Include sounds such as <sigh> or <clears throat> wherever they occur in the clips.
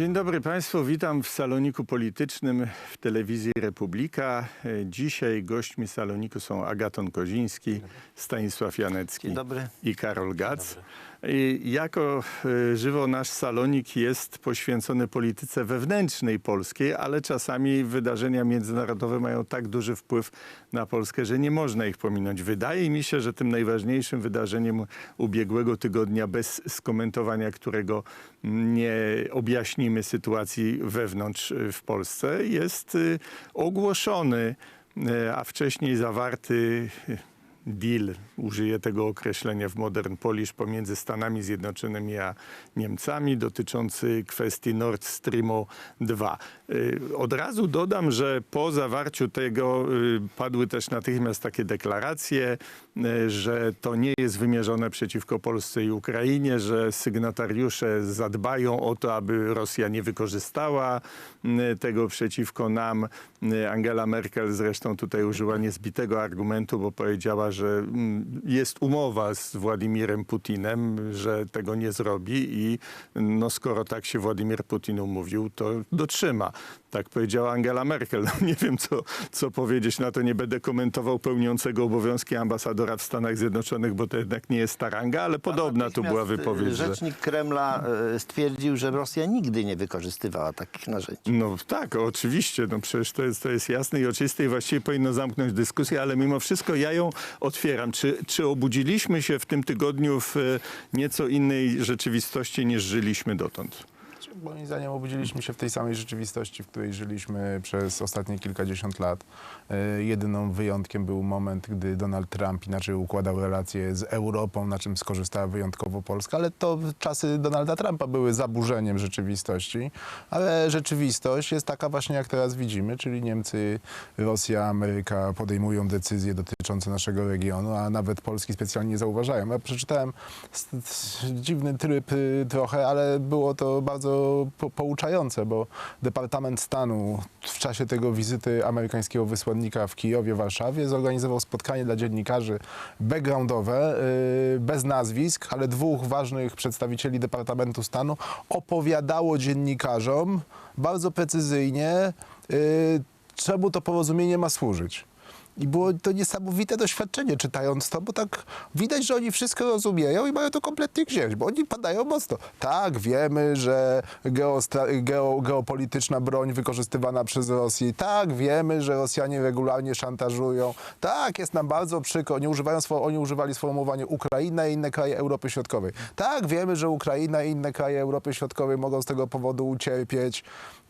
Dzień dobry Państwu, witam w saloniku politycznym w telewizji Republika. Dzisiaj gośćmi saloniku są Agaton Koziński, Stanisław Janecki i Karol Gac. Jako e, żywo nasz salonik jest poświęcony polityce wewnętrznej polskiej, ale czasami wydarzenia międzynarodowe mają tak duży wpływ na Polskę, że nie można ich pominąć. Wydaje mi się, że tym najważniejszym wydarzeniem ubiegłego tygodnia, bez skomentowania którego nie objaśnimy sytuacji wewnątrz y, w Polsce, jest y, ogłoszony, a wcześniej zawarty deal, użyję tego określenia w Modern Polish, pomiędzy Stanami Zjednoczonymi a Niemcami dotyczący kwestii Nord Streamu 2. Y, Od razu dodam, że po zawarciu tego y, padły też natychmiast takie deklaracje, że to nie jest wymierzone przeciwko Polsce i Ukrainie, że sygnatariusze zadbają o to, aby Rosja nie wykorzystała tego przeciwko nam. Angela Merkel zresztą tutaj użyła niezbitego argumentu, bo powiedziała, że jest umowa z Władimirem Putinem, że tego nie zrobi i no, skoro tak się Władimir Putin umówił, to dotrzyma. Tak powiedziała Angela Merkel. No, <laughs> nie wiem, co, co powiedzieć na to. Nie będę komentował pełniącego obowiązki ambasadora w Stanach Zjednoczonych, bo to jednak nie jest ta ranga, ale podobna tu była Natychmiast, wypowiedź. y, Że... Rzecznik Kremla y, stwierdził, że Rosja nigdy nie wykorzystywała takich narzędzi. No tak, oczywiście, no przecież to jest, to jest jasne i oczywiste i właściwie powinno zamknąć dyskusję, ale mimo wszystko ja ją otwieram. Czy, czy obudziliśmy się w tym tygodniu w e, nieco innej rzeczywistości niż żyliśmy dotąd? Moim zdaniem obudziliśmy się w tej samej rzeczywistości, w której żyliśmy przez ostatnie kilkadziesiąt lat. E, Jedyną wyjątkiem był moment, gdy Donald Trump inaczej układał relacje z Europą, na czym skorzystała wyjątkowo Polska, ale to czasy Donalda Trumpa były zaburzeniem rzeczywistości, ale rzeczywistość jest taka właśnie, jak teraz widzimy, czyli Niemcy, Rosja, Ameryka podejmują decyzje dotyczące naszego regionu, a nawet Polski specjalnie nie zauważają. Ja przeczytałem dziwny tryb y, trochę, ale było to bardzo po, pouczające, bo Departament Stanu w czasie tego wizyty amerykańskiego wysłannika w Kijowie, Warszawie zorganizował spotkanie dla dziennikarzy backgroundowe, y, bez nazwisk, ale dwóch ważnych przedstawicieli Departamentu Stanu opowiadało dziennikarzom bardzo precyzyjnie, y, czemu to porozumienie ma służyć. I było to niesamowite doświadczenie czytając to, bo tak widać, że oni wszystko rozumieją i mają to kompletnie gdzieś, bo oni padają mocno. Tak, wiemy, że geo, geopolityczna broń wykorzystywana przez Rosję. Tak, wiemy, że Rosjanie regularnie szantażują. Tak, jest nam bardzo przykro. Oni, używają oni używali sformułowania Ukraina i inne kraje Europy Środkowej. Tak, wiemy, że Ukraina i inne kraje Europy Środkowej mogą z tego powodu ucierpieć.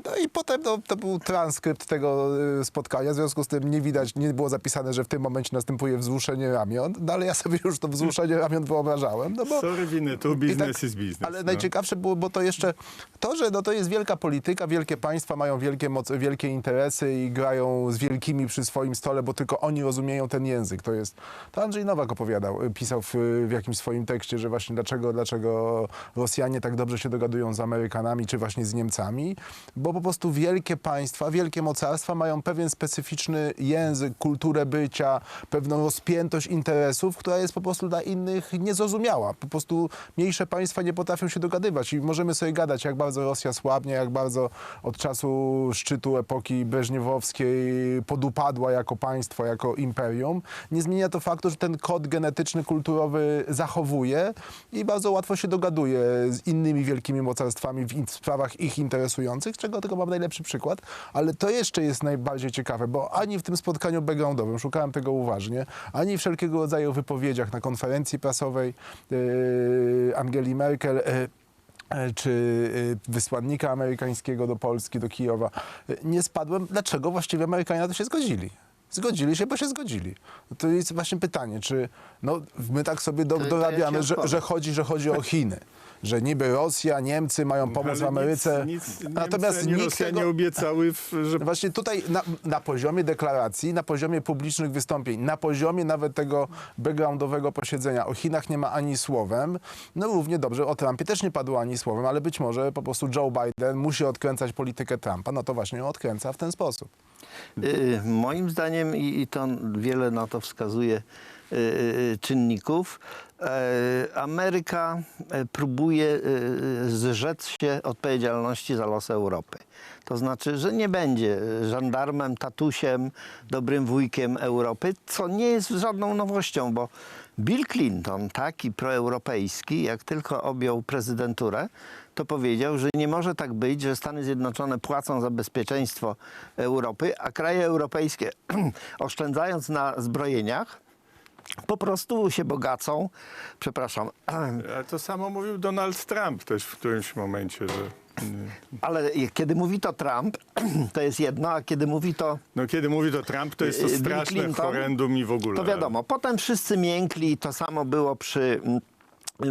No i potem no, to był transkrypt tego y, spotkania, w związku z tym nie widać, nie było zapisane, że w tym momencie następuje wzruszenie ramion, no ale ja sobie już to wzruszenie ramion wyobrażałem. No bo Sorry, winy tu, i business is business. Ale no. najciekawsze było, bo to jeszcze to, że no to jest wielka polityka, wielkie państwa mają wielkie, moc, wielkie interesy i grają z wielkimi przy swoim stole, bo tylko oni rozumieją ten język. To jest, to Andrzej Nowak opowiadał, y, pisał w, w jakimś swoim tekście, że właśnie dlaczego, dlaczego Rosjanie tak dobrze się dogadują z Amerykanami, czy właśnie z Niemcami, bo po prostu wielkie państwa, wielkie mocarstwa mają pewien specyficzny język, kulturę bycia, pewną rozpiętość interesów, która jest po prostu dla innych niezrozumiała. Po prostu mniejsze państwa nie potrafią się dogadywać i możemy sobie gadać, jak bardzo Rosja słabnie, jak bardzo od czasu szczytu epoki breżniewowskiej podupadła jako państwo, jako imperium. Nie zmienia to faktu, że ten kod genetyczny, kulturowy zachowuje i bardzo łatwo się dogaduje z innymi wielkimi mocarstwami w sprawach ich interesujących, czego tylko mam najlepszy przykład, ale to jeszcze jest najbardziej ciekawe, bo ani w tym spotkaniu backgroundowym, szukałem tego uważnie, ani wszelkiego rodzaju wypowiedziach na konferencji prasowej yy, Angeli Merkel, yy, e, czy y, wysłannika amerykańskiego do Polski, do Kijowa, y, nie spadłem, dlaczego właściwie Amerykanie na to się zgodzili. Zgodzili się, bo się zgodzili. No To jest właśnie pytanie, czy no, my tak sobie do, dorabiamy, że, że, chodzi, że chodzi o <laughs> Chiny. Że niby Rosja, Niemcy mają pomóc Ale w Ameryce. Nic, nic, Natomiast Niemcy ani nikt tego, obiecały, w, że no Właśnie tutaj na, na poziomie deklaracji, na poziomie publicznych wystąpień, na poziomie nawet tego backgroundowego posiedzenia o Chinach nie ma ani słowem. No równie dobrze o Trumpie też nie padło ani słowem, ale być może po prostu Joe Biden musi odkręcać politykę Trumpa, no to właśnie ją odkręca w ten sposób. Y, moim zdaniem, i, i to wiele na to wskazuje, y, czynników. E, Ameryka e, próbuje y, zrzec się odpowiedzialności za los Europy. To znaczy, że nie będzie żandarmem, tatusiem, dobrym wujkiem Europy, co nie jest żadną nowością, bo Bill Clinton, taki proeuropejski, jak tylko objął prezydenturę, to powiedział, że nie może tak być, że Stany Zjednoczone płacą za bezpieczeństwo Europy, a kraje europejskie <clears throat> oszczędzając na zbrojeniach, po prostu się bogacą. Przepraszam, A to samo mówił Donald Trump też w którymś momencie, że ale kiedy mówi to Trump, <clears throat> to jest jedno, a kiedy mówi to no kiedy mówi to Trump, to jest to Bill straszne Clinton, horrendum i w ogóle. To wiadomo. Potem wszyscy miękli. To samo było przy mm,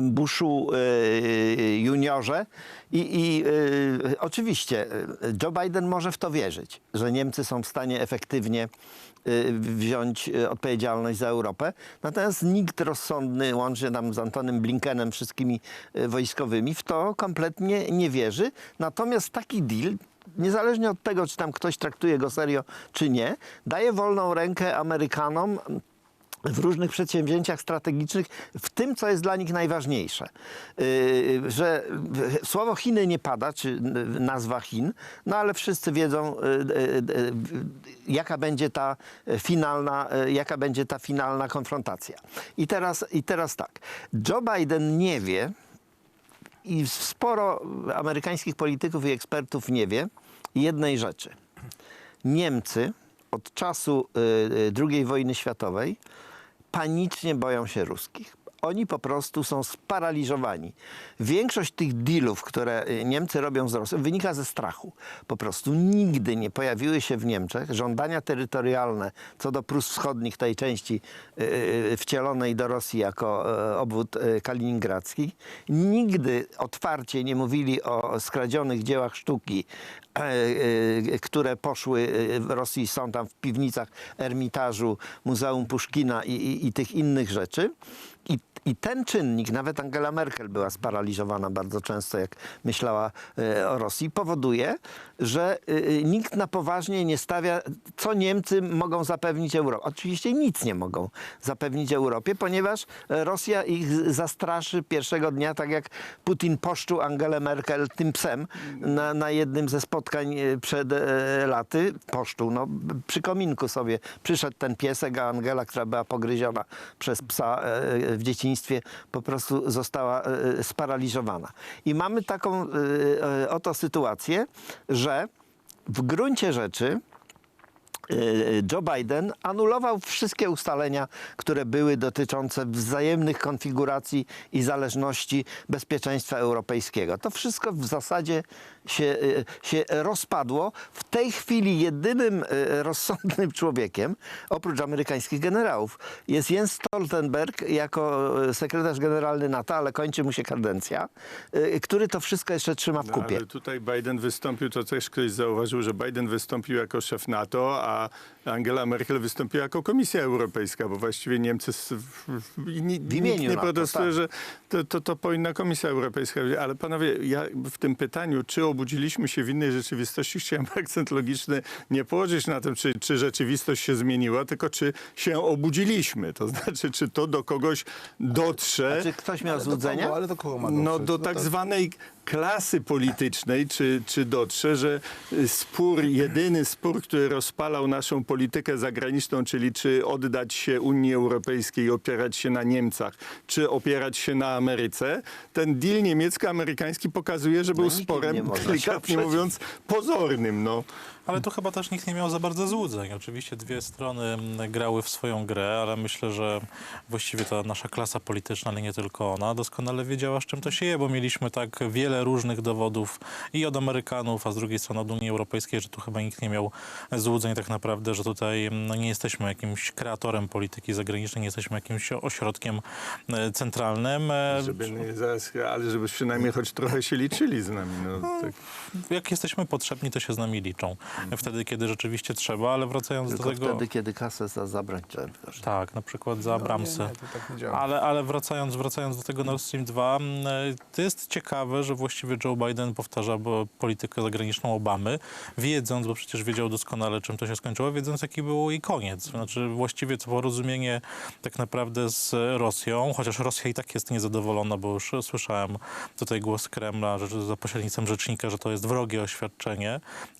Bushu e, juniorze i, i e, oczywiście e, Joe Biden może w to wierzyć, że Niemcy są w stanie efektywnie wziąć odpowiedzialność za Europę. Natomiast nikt rozsądny, łącznie tam z Antonym Blinkenem, wszystkimi wojskowymi, w to kompletnie nie wierzy. Natomiast taki deal niezależnie od tego, czy tam ktoś traktuje go serio, czy nie, daje wolną rękę Amerykanom w różnych przedsięwzięciach strategicznych, w tym, co jest dla nich najważniejsze. Yy, że yy, słowo Chiny nie pada, czy nazwa Chin, no ale wszyscy wiedzą, yy, jaka będzie ta finalna, jaka będzie ta finalna konfrontacja. I teraz, I teraz tak. Joe Biden nie wie, i sporo amerykańskich polityków i ekspertów nie wie jednej rzeczy. Niemcy od czasu y, y, II wojny światowej panicznie boją się ruskich. Oni po prostu są sparaliżowani. Większość tych dealów, które y, Niemcy robią z Rosją, wynika ze strachu. Po prostu nigdy nie pojawiły się w Niemczech żądania terytorialne co do Prus Wschodnich, tej części y, y, wcielonej do Rosji jako y, obwód y, kaliningradzki. Nigdy otwarcie nie mówili o skradzionych dziełach sztuki, e, e, które poszły e, w Rosji, są tam w piwnicach Ermitażu, Muzeum Puszkina i, i, i tych innych rzeczy. I, I ten czynnik, nawet Angela Merkel była sparaliżowana bardzo często, jak myślała e, o Rosji, powoduje, że e, nikt na poważnie nie stawia, co Niemcy mogą zapewnić Europie. Oczywiście nic nie mogą zapewnić Europie, ponieważ e, Rosja ich zastraszy pierwszego dnia, tak jak Putin poszczuł Angelę Merkel tym psem na, na jednym ze spotkań e, przed e, laty. Poszczuł, no przy kominku sobie przyszedł ten piesek, a Angela, która była pogryziona przez psa e, w dzieciństwie, po prostu została e, sparaliżowana. I mamy taką e, e, oto sytuację, że w gruncie rzeczy e, Joe Biden anulował wszystkie ustalenia, które były dotyczące wzajemnych konfiguracji i zależności bezpieczeństwa europejskiego. To wszystko w zasadzie się, e, się rozpadło. W tej chwili jedynym e, rozsądnym człowiekiem, oprócz amerykańskich generałów, jest Jens Stoltenberg jako e, sekretarz generalny NATO, ale kończy mu się kadencja, który to wszystko jeszcze trzyma w No, kupie. ale tutaj Biden wystąpił, to też ktoś zauważył, że Biden wystąpił jako szef NATO, a Angela Merkel wystąpiła jako Komisja Europejska, bo właściwie Niemcy w, w, imieniu nie NATO, protestuje, tak. że to, to, to powinna Komisja Europejska. Ale panowie, ja w tym pytaniu, czy obudziliśmy się w innej rzeczywistości, chciałem <laughs> akcent logiczny nie położyć na tym, czy, czy rzeczywistość się zmieniła, tylko czy się obudziliśmy. To znaczy, czy to do kogoś dotrze. A czy ktoś miał do złudzenia? kogo, ale do kogo ma No dotrzeć? do tak zwanej klasy politycznej, czy, czy dotrze, że y, spór, jedyny spór, który rozpalał naszą politykę zagraniczną, czyli czy oddać się Unii Europejskiej i opierać się na Niemcach, czy opierać się na Ameryce, ten deal niemiecko-amerykański pokazuje, że był nie sporem, delikatnie mówiąc, pozornym. No. Ale tu chyba też nikt nie miał za bardzo złudzeń. Oczywiście dwie strony mm, grały w swoją grę, ale myślę, że właściwie ta nasza klasa polityczna, ale nie tylko ona, doskonale wiedziała, z czym to się je, bo mieliśmy tak wiele różnych dowodów i od Amerykanów, a z drugiej strony od Unii Europejskiej, że tu chyba nikt nie miał złudzeń tak naprawdę, że tutaj no, nie jesteśmy jakimś kreatorem polityki zagranicznej, nie jesteśmy jakimś ośrodkiem e, centralnym. E, Żeby nie ale żeby przynajmniej choć trochę się liczyli z nami. No, tak. jak jesteśmy potrzebni, to się z nami liczą. Wtedy, kiedy rzeczywiście trzeba, ale wracając Tylko do tego... wtedy, kiedy kasę za zabrać trzeba. Tak, na przykład za Abramsy. No, to tak. Ale, ale wracając, wracając do tego Nord Stream 2, m, e, to jest ciekawe, że właściwie Joe Biden powtarza politykę zagraniczną Obamy, wiedząc, bo przecież wiedział doskonale, czym to się skończyło, wiedząc, jaki był jej koniec. Znaczy właściwie to porozumienie tak naprawdę z Rosją, chociaż Rosja i tak jest niezadowolona, bo już słyszałem tutaj głos Kremla, że za pośrednictwem rzecznika, że to jest wrogie oświadczenie,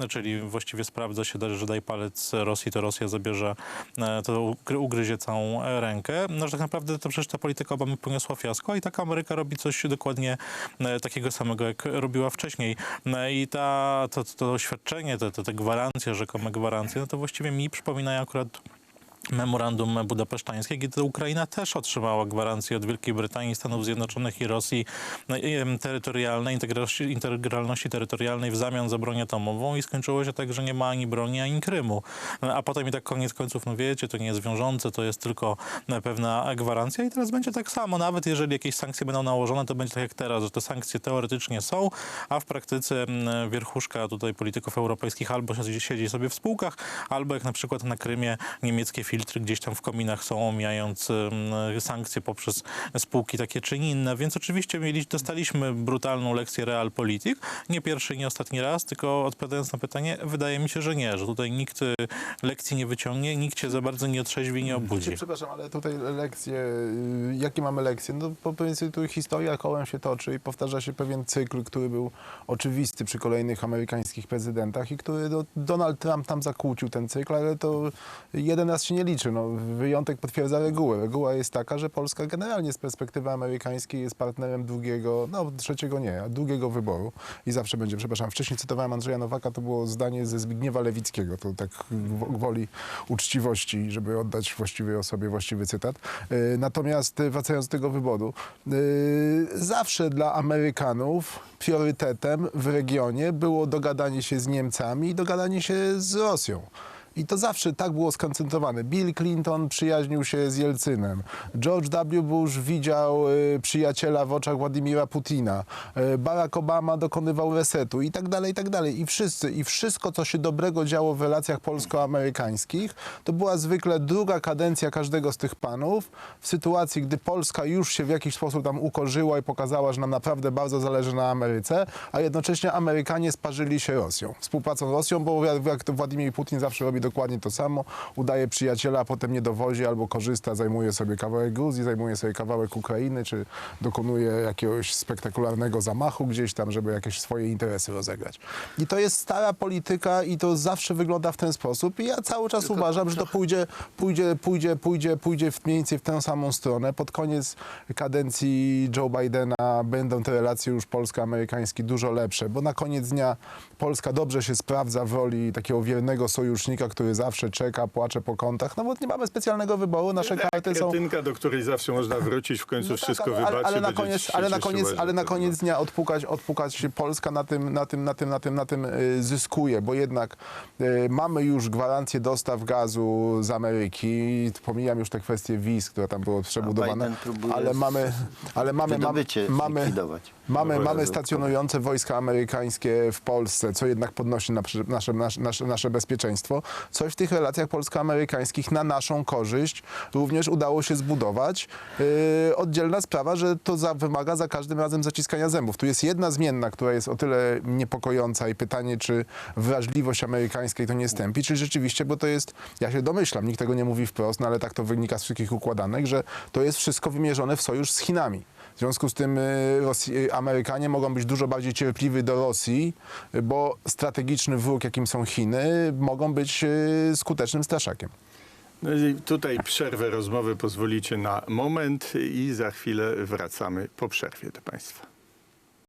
czyli właściwie sprawdza się, że daj palec Rosji, to Rosja zabierze, e, to ugry- ugryzie całą e, rękę. No, że tak naprawdę to przecież ta polityka Obamy poniosła fiasko i tak Ameryka robi coś dokładnie e, takiego samego, jak robiła wcześniej. No I ta, to, to oświadczenie, te, te, te gwarancje, rzekome gwarancje, no to właściwie mi przypominają akurat memorandum budapesztańskie, kiedy Ukraina też otrzymała gwarancję od Wielkiej Brytanii, Stanów Zjednoczonych i Rosji no, terytorialnej, integralności, terytorialnej w zamian za broń atomową i skończyło się tak, że nie ma ani broni, ani Krymu. No, A potem i tak koniec końców, no wiecie, to nie jest wiążące, to jest tylko e, pewna gwarancja i teraz będzie tak samo. Nawet jeżeli jakieś sankcje będą nałożone, to będzie tak jak teraz, że te sankcje teoretycznie są, a w praktyce wierchuszka tutaj polityków europejskich albo siedzi sobie w spółkach, albo jak na przykład na Krymie niemieckie filtry gdzieś tam w kominach są, omijając sankcje poprzez spółki takie czy inne. Więc oczywiście mieli, dostaliśmy brutalną lekcję realpolitik. Nie pierwszy nie ostatni raz, tylko odpowiadając na pytanie, wydaje mi się, że nie, że tutaj nikt y, lekcji nie wyciągnie, nikt się za bardzo nie otrzeźwi, nie obudzi. Przepraszam, ale tutaj lekcje, y, jakie mamy lekcje? No po prostu tu historia kołem się toczy i powtarza się pewien cykl, który był oczywisty przy kolejnych amerykańskich prezydentach i który Donald Trump tam zakłócił ten cykl, ale to jeden raz się nie liczy. No, wyjątek potwierdza regułę. Reguła jest taka, że Polska generalnie z perspektywy amerykańskiej jest partnerem drugiego, no trzeciego nie, a drugiego wyboru i zawsze będzie, przepraszam, wcześniej cytowałem Andrzeja Nowaka, to było zdanie ze Zbigniewa Lewickiego, to tak gwoli uczciwości, żeby oddać właściwej osobie właściwy cytat. Y, Natomiast y, wracając do tego wyboru, y, zawsze dla Amerykanów priorytetem w regionie było dogadanie się z Niemcami i dogadanie się z Rosją. I to zawsze tak było skoncentrowane. Bill Clinton przyjaźnił się z Jelcynem. George W. Bush widział y, przyjaciela w oczach Władimira Putina. Y, Barack Obama dokonywał resetu i tak dalej, i tak dalej. I wszyscy, i wszystko, co się dobrego działo w relacjach polsko-amerykańskich, to była zwykle druga kadencja każdego z tych panów. W sytuacji, gdy Polska już się w jakiś sposób tam ukorzyła i pokazała, że nam naprawdę bardzo zależy na Ameryce, a jednocześnie Amerykanie sparzyli się Rosją. Współpracą Rosją, bo jak- to Władimir Putin zawsze robi dokładnie to samo. Udaje przyjaciela, a potem nie dowozi albo korzysta, zajmuje sobie kawałek Gruzji, zajmuje sobie kawałek Ukrainy, czy dokonuje jakiegoś spektakularnego zamachu gdzieś tam, żeby jakieś swoje interesy rozegrać. I to jest stara polityka i to zawsze wygląda w ten sposób. I ja cały czas uważam, że to pójdzie, pójdzie, pójdzie, pójdzie, pójdzie w, mniej więcej w tę samą stronę. Pod koniec kadencji Joe Bidena będą te relacje już polsko-amerykańskie dużo lepsze, bo na koniec dnia Polska dobrze się sprawdza w roli takiego wiernego sojusznika, który zawsze czeka, płacze po kątach, no bo nie mamy specjalnego wyboru, nasze karty są... Kretynka, do której zawsze można wrócić, w końcu No tak, wszystko ale, wybaczy. ale, na koniec, ale, na koniec, ale na koniec dnia odpukać, odpukać się Polska na tym, na tym, na tym, na tym, na tym, na tym y, zyskuje, bo jednak y, mamy już gwarancję dostaw gazu z Ameryki. Pomijam już te kwestie wiz, które tam były przebudowane, ale mamy, ale mamy, mamy, mamy, mamy, No mamy właśnie. stacjonujące wojska amerykańskie w Polsce, co jednak podnosi na, nasze, nasze, nasze, nasze bezpieczeństwo. Coś w tych relacjach polsko-amerykańskich na naszą korzyść również udało się zbudować. Yy, oddzielna sprawa, że to za, wymaga za każdym razem zaciskania zębów. Tu jest jedna zmienna, która jest o tyle niepokojąca i pytanie, czy wrażliwość amerykańskiej to nie stępi, czy rzeczywiście, bo to jest, ja się domyślam, nikt tego nie mówi wprost, no ale tak to wynika z wszystkich układanek, że to jest wszystko wymierzone w sojusz z Chinami. W związku z tym y, Rosji, y, Amerykanie mogą być dużo bardziej cierpliwi do Rosji, bo strategiczny wróg, jakim są Chiny, mogą być y, skutecznym straszakiem. No i tutaj przerwę rozmowy pozwolicie na moment i za chwilę wracamy po przerwie do Państwa.